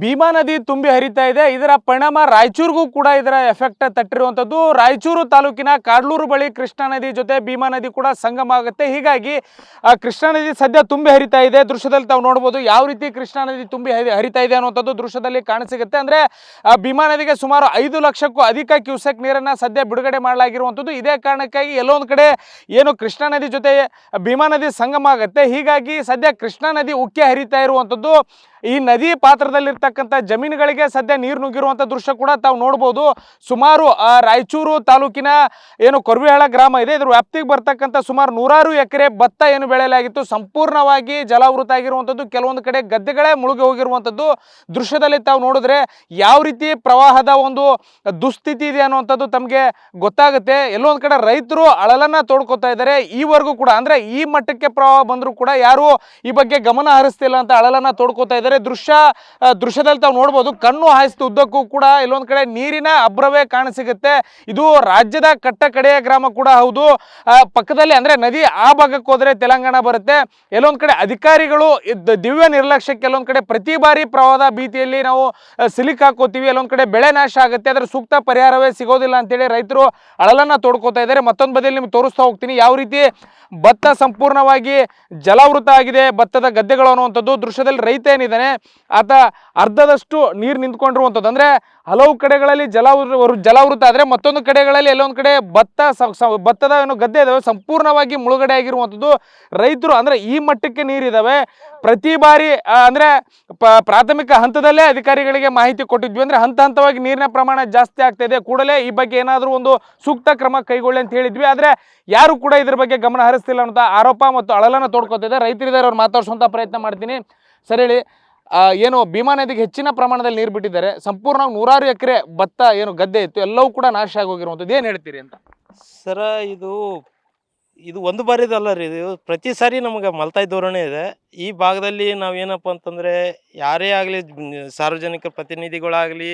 ಭೀಮಾ ನದಿ ತುಂಬಿ ಹರಿತಾ ಇದೆ. ಇದರ ಪರಿಣಾಮ ರಾಯಚೂರಿಗೂ ಕೂಡ ಇದರ ಎಫೆಕ್ಟ್ ತಟ್ಟಿರುವಂಥದ್ದು. ರಾಯಚೂರು ತಾಲೂಕಿನ ಕಾಡ್ಲೂರು ಬಳಿ ಕೃಷ್ಣಾ ನದಿ ಜೊತೆ ಭೀಮಾ ನದಿ ಕೂಡ ಸಂಗಮ ಆಗುತ್ತೆ. ಹೀಗಾಗಿ ಕೃಷ್ಣಾ ನದಿ ಸದ್ಯ ತುಂಬಿ ಹರಿತಾ ಇದೆ. ದೃಶ್ಯದಲ್ಲಿ ತಾವು ನೋಡ್ಬೋದು ಯಾವ ರೀತಿ ಕೃಷ್ಣಾ ನದಿ ತುಂಬಿ ಹರಿ, ಹರಿತಾ ಇದೆ ಅನ್ನುವಂಥದ್ದು ದೃಶ್ಯದಲ್ಲಿ ಕಾಣಸಿಗುತ್ತೆ. ಅಂದರೆ ಭೀಮಾ ನದಿಗೆ ಸುಮಾರು ಐದು ಲಕ್ಷಕ್ಕೂ ಅಧಿಕ ಕ್ಯೂಸೆಕ್ ನೀರನ್ನು ಸದ್ಯ ಬಿಡುಗಡೆ ಮಾಡಲಾಗಿರುವಂಥದ್ದು. ಇದೇ ಕಾರಣಕ್ಕಾಗಿ ಎಲ್ಲೊಂದು ಕಡೆ ಏನು ಕೃಷ್ಣಾ ನದಿ ಜೊತೆ ಭೀಮಾ ನದಿ ಸಂಗಮ ಆಗುತ್ತೆ. ಹೀಗಾಗಿ ಸದ್ಯ ಕೃಷ್ಣಾ ನದಿ ಉಕ್ಕಿ ಹರಿತಾ ಇರುವಂಥದ್ದು. ಈ ನದಿ ಪಾತ್ರದಲ್ಲಿರ್ತಕ್ಕಂಥ ಜಮೀನುಗಳಿಗೆ ಸದ್ಯ ನೀರು ನುಗ್ಗಿರುವಂಥ ದೃಶ್ಯ ಕೂಡ ತಾವು ನೋಡ್ಬೋದು. ಸುಮಾರು ರಾಯಚೂರು ತಾಲೂಕಿನ ಏನು ಕೊರ್ವಿಹಾಳ ಗ್ರಾಮ ಇದೆ. ಇದ್ರ ವ್ಯಾಪ್ತಿಗೆ ಬರ್ತಕ್ಕಂಥ ಸುಮಾರು ನೂರಾರು ಎಕರೆ ಭತ್ತ ಏನು ಬೆಳೆಯಲಾಗಿತ್ತು. ಸಂಪೂರ್ಣವಾಗಿ ಜಲಾವೃತ ಆಗಿರುವಂಥದ್ದು, ಕೆಲವೊಂದು ಕಡೆ ಗದ್ದೆಗಳೇ ಮುಳುಗಿ ಹೋಗಿರುವಂಥದ್ದು ದೃಶ್ಯದಲ್ಲಿ ತಾವು ನೋಡಿದ್ರೆ ಯಾವ ರೀತಿ ಪ್ರವಾಹದ ಒಂದು ದುಸ್ಥಿತಿ ಇದೆ ಅನ್ನುವಂಥದ್ದು ತಮಗೆ ಗೊತ್ತಾಗುತ್ತೆ. ಎಲ್ಲೊಂದು ಕಡೆ ರೈತರು ಅಳಲನ್ನ ತೋಡ್ಕೊತಾ ಇದ್ದಾರೆ. ಈವರೆಗೂ ಕೂಡ, ಅಂದ್ರೆ ಈ ಮಟ್ಟಕ್ಕೆ ಪ್ರವಾಹ ಬಂದರೂ ಕೂಡ ಯಾರು ಈ ಬಗ್ಗೆ ಗಮನ ಹರಿಸ್ತಿಲ್ಲ ಅಂತ ಅಳಲನ್ನ ತೋಡ್ಕೊತಾ ಇದ್ದಾರೆ. ದೃಶ್ಯ ದೃಶ್ಯದಲ್ಲಿ ತಾವು ನೋಡ್ಬೋದು ಕಣ್ಣು ಹಾಯಿಸಿದ ಉದ್ದಕ್ಕೂ ಕೂಡ ಇಲ್ಲೊಂದು ಕಡೆ ನೀರಿನ ಅಬ್ರವೇ ಕಾಣಸಿಗುತ್ತೆ ಇದು ರಾಜ್ಯದ ಕಟ್ಟ ಕಡೆಯ ಗ್ರಾಮ ಕೂಡ ಹೌದು. ಪಕ್ಕದಲ್ಲಿ ಅಂದ್ರೆ ನದಿ ಆ ಭಾಗಕ್ಕೆ ಹೋದ್ರೆ ತೆಲಂಗಾಣ ಬರುತ್ತೆ. ಎಲ್ಲೊಂದು ಕಡೆ ಅಧಿಕಾರಿಗಳು ದಿವ್ಯ ನಿರ್ಲಕ್ಷ್ಯಕ್ಕೆ ಎಲ್ಲೊಂದು ಕಡೆ ಪ್ರತಿ ಬಾರಿ ಪ್ರವಾಹದ ಭೀತಿಯಲ್ಲಿ ನಾವು ಸಿಲಿಕ್ ಹಾಕೋತೀವಿ. ಎಲ್ಲೊಂದು ಕಡೆ ಬೆಳೆ ನಾಶ ಆಗುತ್ತೆ. ಅದರ ಸೂಕ್ತ ಪರಿಹಾರವೇ ಸಿಗೋದಿಲ್ಲ ಅಂತೇಳಿ ರೈತರು ಅಳಲನ್ನ ತೋಡ್ಕೋತಾ ಇದ್ದಾರೆ. ಮತ್ತೊಂದು ಬದಿಯಲ್ಲಿ ನಿಮ್ಗೆ ತೋರಿಸ್ತಾ ಹೋಗ್ತೀನಿ. ಯಾವ ರೀತಿ ಭತ್ತ ಸಂಪೂರ್ಣವಾಗಿ ಜಲಾವೃತ ಆಗಿದೆ, ಭತ್ತದ ಗದ್ದೆಗಳು ಅನ್ನುವಂಥದ್ದು. ದೃಶ್ಯದಲ್ಲಿ ರೈತ ಏನಿದ್ದಾನೆ ಆತ ಅರ್ಧದಷ್ಟು ನೀರು ನಿಂತ್ಕೊಂಡಿರುವಂಥದ್ದು. ಅಂದರೆ ಹಲವು ಕಡೆಗಳಲ್ಲಿ ಜಲಾವೃತ ಜಲಾವೃತ ಆದರೆ ಮತ್ತೊಂದು ಕಡೆಗಳಲ್ಲಿ ಎಲ್ಲೊಂದು ಕಡೆ ಭತ್ತ ಭತ್ತದ ಏನು ಗದ್ದೆ ಇದಾವೆ, ಸಂಪೂರ್ಣವಾಗಿ ಮುಳುಗಡೆ ಆಗಿರುವಂಥದ್ದು. ರೈತರು ಅಂದರೆ ಈ ಮಟ್ಟಕ್ಕೆ ನೀರಿದಾವೆ ಪ್ರತಿ ಬಾರಿ ಅಂದರೆ ಪ್ರಾಥಮಿಕ ಹಂತದಲ್ಲೇ ಅಧಿಕಾರಿಗಳಿಗೆ ಮಾಹಿತಿ ಕೊಟ್ಟಿದ್ವಿ ಅಂದರೆ ಹಂತ ಹಂತವಾಗಿ ನೀರಿನ ಪ್ರಮಾಣ ಜಾಸ್ತಿ ಆಗ್ತಾ ಇದೆ. ಕೂಡಲೇ ಈ ಬಗ್ಗೆ ಏನಾದರೂ ಒಂದು ಸೂಕ್ತ ಕ್ರಮ ಕೈಗೊಳ್ಳಿ ಅಂತ ಹೇಳಿದ್ವಿ. ಆದರೆ ಯಾರು ಕೂಡ ಇದ್ರ ಬಗ್ಗೆ ಗಮನ ಹರಿಸ್ತಿಲ್ಲ ಅಂತ ಆರೋಪ ಮತ್ತು ಅಳಲನ್ನು ತೋಡ್ಕೊತಿದೆ ರೈತರಿದ್ದಾರೆ ಅವ್ರು ಮಾತಾಡ್ಸುವಂಥ ಪ್ರಯತ್ನ ಮಾಡ್ತೀನಿ. ಸರಿ ಹೇಳಿ ಏನು ಭೀಮಾ ನದಿಗೆ ಹೆಚ್ಚಿನ ಪ್ರಮಾಣದಲ್ಲಿ ನೀರು ಬಿಟ್ಟಿದ್ದಾರೆ. ಸಂಪೂರ್ಣ ನೂರಾರು ಎಕರೆ ಭತ್ತ, ಏನು ಗದ್ದೆ ಇತ್ತು, ಎಲ್ಲವೂ ಕೂಡ ನಾಶ ಆಗೋಗಿರುವಂಥದ್ದು. ಏನು ಹೇಳ್ತೀರಿ ಅಂತ? ಸರ, ಇದು ಇದು ಒಂದು ಬಾರಿದಲ್ಲ ರೀ. ಇದು ಪ್ರತಿ ಸಾರಿ ನಮಗೆ ಮಲ್ತಾಯಿ ಧೋರಣೆ ಇದೆ. ಈ ಭಾಗದಲ್ಲಿ ನಾವೇನಪ್ಪ ಅಂತಂದರೆ, ಯಾರೇ ಆಗಲಿ, ಸಾರ್ವಜನಿಕ ಪ್ರತಿನಿಧಿಗಳಾಗಲಿ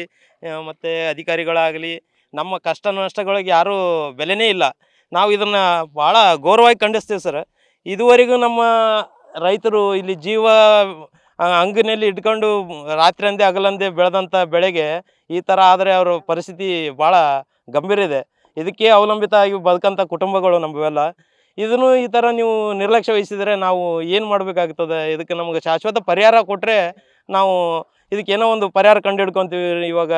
ಮತ್ತು ಅಧಿಕಾರಿಗಳಾಗಲಿ, ನಮ್ಮ ಕಷ್ಟ ನಷ್ಟಗಳಿಗೆ ಯಾರೂ ಬೆಲೆನೇ ಇಲ್ಲ. ನಾವು ಇದನ್ನು ಭಾಳ ಗೌರವವಾಗಿ ಖಂಡಿಸ್ತೀವಿ ಸರ್. ಇದುವರೆಗೂ ನಮ್ಮ ರೈತರು ಇಲ್ಲಿ ಜೀವ ಅಂಗಿನಲ್ಲಿ ಇಟ್ಕೊಂಡು ರಾತ್ರಿ ಅಂದೇ ಹಗಲಂದೇ ಬೆಳೆದಂಥ ಬೆಳೆಗೆ ಈ ಥರ ಆದರೆ ಅವರ ಪರಿಸ್ಥಿತಿ ಭಾಳ ಗಂಭೀರ ಇದೆ. ಇದಕ್ಕೆ ಅವಲಂಬಿತ ಆಗಿ ಬದುಕಂಥ ಕುಟುಂಬಗಳು ನಮ್ಮವೆಲ್ಲ ಇದನ್ನು ಈ ಥರ ನೀವು ನಿರ್ಲಕ್ಷ್ಯ ವಹಿಸಿದರೆ ನಾವು ಏನು ಮಾಡಬೇಕಾಗ್ತದೆ? ಇದಕ್ಕೆ ನಮಗೆ ಶಾಶ್ವತ ಪರಿಹಾರ ಕೊಟ್ಟರೆ ನಾವು ಇದಕ್ಕೇನೋ ಒಂದು ಪರಿಹಾರ ಕಂಡು ಹಿಡ್ಕೊತೀವಿ ಇವಾಗ.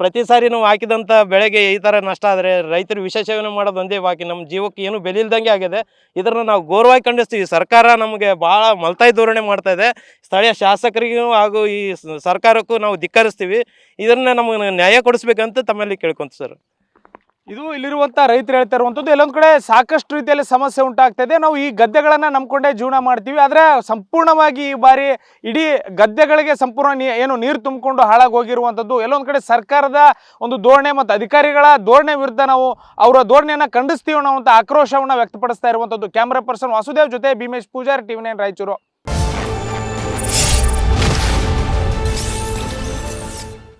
ಪ್ರತಿ ಸಾರಿ ನಾವು ಹಾಕಿದಂಥ ಬೆಳೆಗೆ ಈ ಥರ ನಷ್ಟ ಆದರೆ ರೈತರು ವಿಶೇಷವೇನು ಮಾಡೋದು ಒಂದೇ ಬಾಕಿ. ನಮ್ಮ ಜೀವಕ್ಕೆ ಏನು ಬೆಲೆ ಇಲ್ದಂಗೆ ಆಗಿದೆ. ಇದನ್ನು ನಾವು ಗೌರವಾಗಿ ಖಂಡಿಸ್ತೀವಿ. ಸರ್ಕಾರ ನಮಗೆ ಭಾಳ ಮಲ್ತಾಯಿ ಧೋರಣೆ ಮಾಡ್ತಾ ಇದೆ. ಸ್ಥಳೀಯ ಶಾಸಕರಿಗೂ ಹಾಗೂ ಈ ಸರ್ಕಾರಕ್ಕೂ ನಾವು ಧಿಕ್ಕರಿಸ್ತೀವಿ. ಇದನ್ನು ನಮಗೆ ನ್ಯಾಯ ಕೊಡಿಸ್ಬೇಕಂತ ತಮ್ಮಲ್ಲಿ ಕೇಳ್ಕೊಂತ ಸರ್. ಇದು ಇಲ್ಲಿರುವಂಥ ರೈತರು ಹೇಳ್ತಾ ಇರುವಂಥದ್ದು, ಎಲ್ಲೊಂದು ಕಡೆ ಸಾಕಷ್ಟು ರೀತಿಯಲ್ಲಿ ಸಮಸ್ಯೆ ಉಂಟಾಗ್ತಾ ಇದೆ ನಾವು ಈ ಗದ್ದೆಗಳನ್ನು ನಂಬ್ಕೊಂಡೇ ಜೀವನ ಮಾಡ್ತೀವಿ. ಆದರೆ ಸಂಪೂರ್ಣವಾಗಿ ಈ ಬಾರಿ ಇಡೀ ಗದ್ದೆಗಳಿಗೆ ಸಂಪೂರ್ಣ ಏನು ನೀರು ತುಂಬಿಕೊಂಡು ಹಾಳಾಗಿ ಹೋಗಿರುವಂಥದ್ದು. ಎಲ್ಲೊಂದು ಕಡೆ ಸರ್ಕಾರದ ಒಂದು ಧೋರಣೆ ಮತ್ತು ಅಧಿಕಾರಿಗಳ ಧೋರಣೆ ವಿರುದ್ಧ ನಾವು ಅವರ ಧೋರಣೆಯನ್ನು ಖಂಡಿಸ್ತೀವಿ ಅನ್ನೋ ಆಕ್ರೋಶವನ್ನು ವ್ಯಕ್ತಪಡಿಸ್ತಾ ಇರುವಂಥದ್ದು. ಕ್ಯಾಮ್ರಾ ಪರ್ಸನ್ ವಾಸುದೇವ್ ಜೊತೆ ಭೀಮೇಶ್ ಪೂಜಾರಿ ಟಿವಿ ನೈನ್ ರಾಯಚೂರು.